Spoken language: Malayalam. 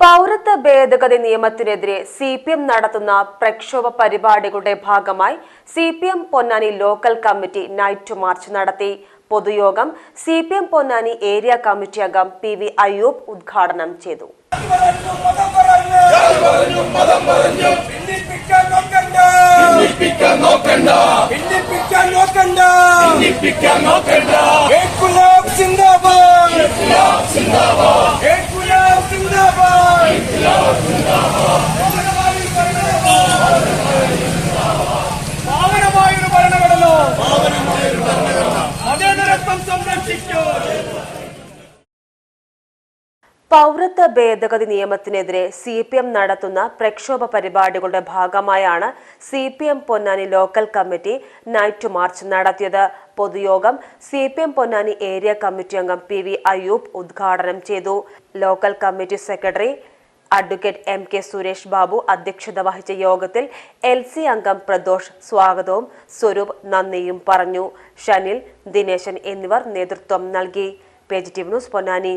പൗരത്വ ഭേദഗതി നിയമത്തിനെതിരെ സി പി എം നടത്തുന്ന പ്രക്ഷോഭ പരിപാടികളുടെ ഭാഗമായി C P M Ponnani local committee night march നടത്തി. പൊതുയോഗം C P M Ponnani area committee അംഗം പി വി അയ്യൂബ് ഉദ്ഘാടനം ചെയ്തു. നോക്കണ്ട. നോക്കണ്ട. പൗരത്വ ഭേദഗതി നിയമത്തിനെതിരെ സി പി എം നടത്തുന്ന പ്രക്ഷോഭ പരിപാടികളുടെ ഭാഗമായാണ് C P M Ponnani local committee night march നടത്തിയത്. പൊതുയോഗം C P M Ponnani area committee അംഗം പി വി അയ്യൂബ് ഉദ്ഘാടനം ചെയ്തു. Local committee secretary advocate M K Suresh Babu അധ്യക്ഷത വഹിച്ച യോഗത്തിൽ എൽ സി അംഗം പ്രദോഷ് സ്വാഗതവും സ്വരൂപ് നന്ദിയും പറഞ്ഞു. ഷനിൽ ദിനേശൻ എന്നിവർ നേതൃത്വം നൽകി. Page news Ponnani.